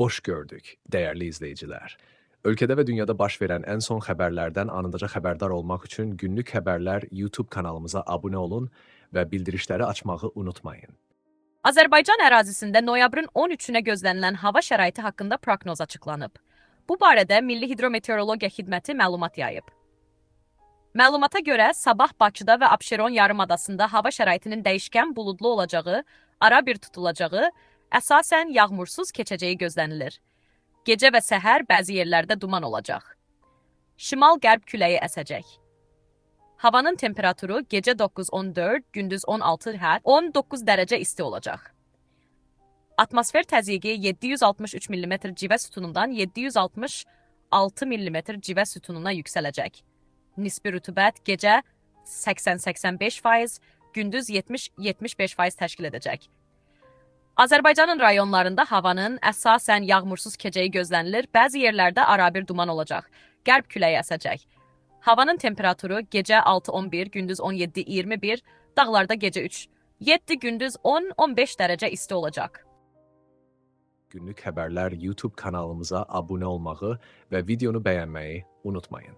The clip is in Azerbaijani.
Hoş gördük, değerli izleyiciler. Ülkede ve dünyada baş veren en son haberlerden anındaca haberdar olmak için günlük haberler YouTube kanalımıza abone olun ve bildirişleri açmayı unutmayın. Azərbaycan ərazisində noyabrın 13-ünə gözlənilən hava şəraiti haqqında proqnoz açıqlanıb. Bu barədə Milli Hidrometeorologiya Xidməti məlumat yayıb. Məlumata görə sabah Bakıda və Abşeron yarımadasında hava şəraitinin dəyişkən buludlu olacağı, ara bir tutulacağı, əsasən yağmursuz keçəcəyi gözlənilir. Gecə və səhər bəzi yerlərdə duman olacaq. Şimal-qərb küləyi əsəcək. Havanın temperaturu gecə 9-14, gündüz 16 hədd 19 dərəcə isti olacaq. Atmosfer təzyiqi 763 mm civə sütunundan 766 mm civə sütununa yüksələcək. Nisbi rütubət gecə 80-85%, gündüz 70-75% təşkil edəcək. Azərbaycanın rayonlarında havanın əsasən yağmursuz keçəyi gözlənilir. Bəzi yerlərdə arabir duman olacaq. Qərb küləyi əsəcək. Havanın temperaturu gecə 6-11, gündüz 17-21, dağlarda gecə 3, 7 gündüz 10-15 dərəcə isti olacaq. Günlük haberler YouTube kanalımıza abone olmayı ve videonu beğenmeyi unutmayın.